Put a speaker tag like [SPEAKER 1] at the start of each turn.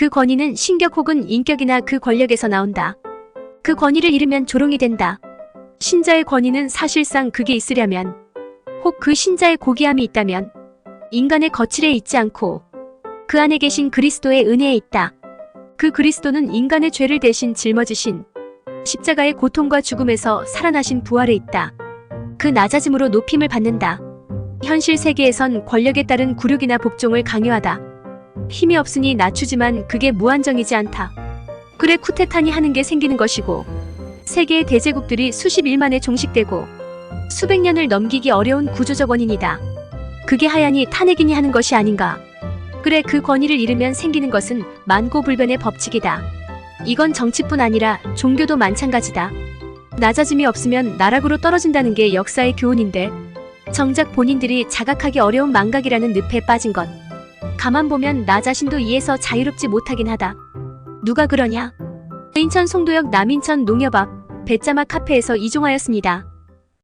[SPEAKER 1] 그 권위는 신격 혹은 인격이나 그 권력에서 나온다. 그 권위를 잃으면 조롱이 된다. 신자의 권위는 사실상 그게 있으려면 혹 그 신자의 고귀함이 있다면 인간의 거칠에 있지 않고 그 안에 계신 그리스도의 은혜에 있다. 그 그리스도는 인간의 죄를 대신 짊어지신 십자가의 고통과 죽음에서 살아나신 부활에 있다. 그 낮아짐으로 높임을 받는다. 현실 세계에선 권력에 따른 굴욕이나 복종을 강요하다. 힘이 없으니 낮추지만 그게 무한정이지 않다. 그래 쿠데타니 하는 게 생기는 것이고 세계의 대제국들이 수십 일 만에 종식되고 수백 년을 넘기기 어려운 구조적 원인이다. 그게 하얀이 탄핵이니 하는 것이 아닌가. 그래 그 권위를 잃으면 생기는 것은 만고불변의 법칙이다. 이건 정치뿐 아니라 종교도 마찬가지다. 낮아짐이 없으면 나락으로 떨어진다는 게 역사의 교훈인데 정작 본인들이 자각하기 어려운 망각이라는 늪에 빠진 것. 가만 보면 나 자신도 이에서 자유롭지 못하긴 하다. 누가 그러냐? 인천 송도역 남인천 농협 앞 배짜마 카페에서 이종하였습니다.